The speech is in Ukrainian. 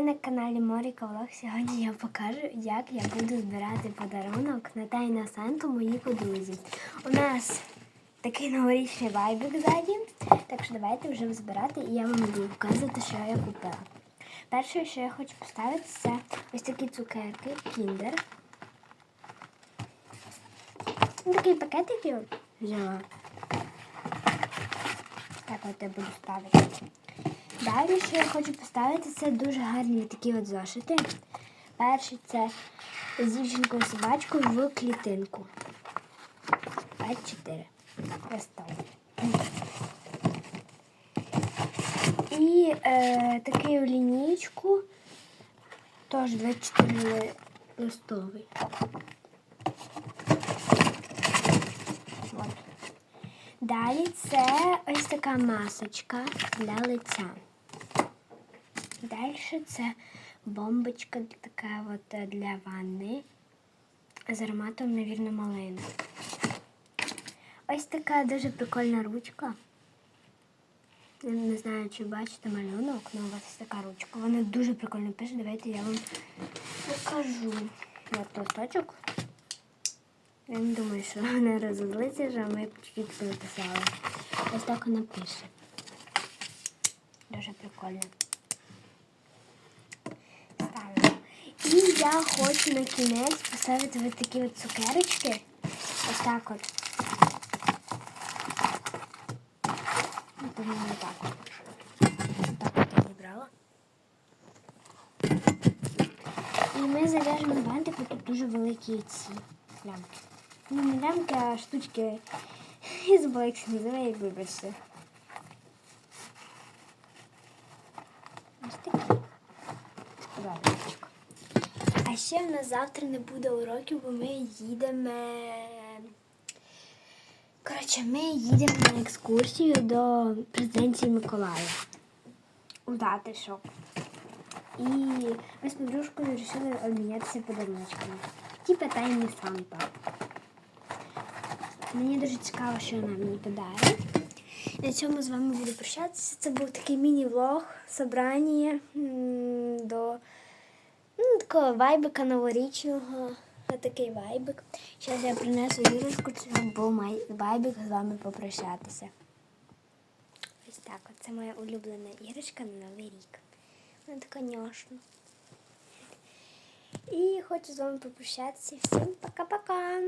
Ви на каналі Моріка Влог. Сьогодні я покажу, як я буду збирати подарунок на тайну Санту моїй подрузі. У нас такий новорічний вайбик ззаді, так що давайте вже збирати і я вам буду показувати, що я купила. Перше, що я хочу поставити, це ось такі цукерки Kinder. Такий пакетик я взяла. Так от я буду ставити. Далі, що я хочу поставити, це дуже гарні такі от зошити. Перший це з дівчинкою собачкою в клітинку. 24. Поставлю. І е, такий лінійку, теж 24 листовий. Далі це ось така масочка для лиця. Далі це бомбочка така от е, для ванни з ароматом, навірно, малини. Ось така дуже прикольна ручка. Я Не знаю, чи бачите малюнок, але у вас така ручка. Вона дуже прикольно пише. Давайте я вам покажу. От листочок. Я не думаю, що вона розозлиться, що ми чуть-чуть переписали. Ось так вона пише. Дуже прикольно. І я хочу на кінець поставити ось такі от цукерочки. Ось так от. Ну, по-моєму, так от. Так от я зібрала. І ми зав'яжемо бантик, тут дуже великі ці лямки. Ну, не лямки, а штучки. Я забула, як це називає, вибачте. Ось такі. Складочок. Ще в нас завтра не буде уроків, бо ми їдемо. Коротше, ми їдемо на екскурсію до президенції Миколая. У Татишок. І ми з подружкою вирішили обмінятися подарунками. Типа тайний Санта. Мені дуже цікаво, що вона мені подарить. На цьому з вами буду прощатися. Це був такий міні-влог, собрання до такого вайбика новорічного. Такий вайбик. Зараз я принесу Юрочку, це був май вайбик з вами попрощатися. Ось так. Це моя улюблена іграшка на Новий рік. Вона така няшна. І хочу з вами попрощатися. Всім пока-пока.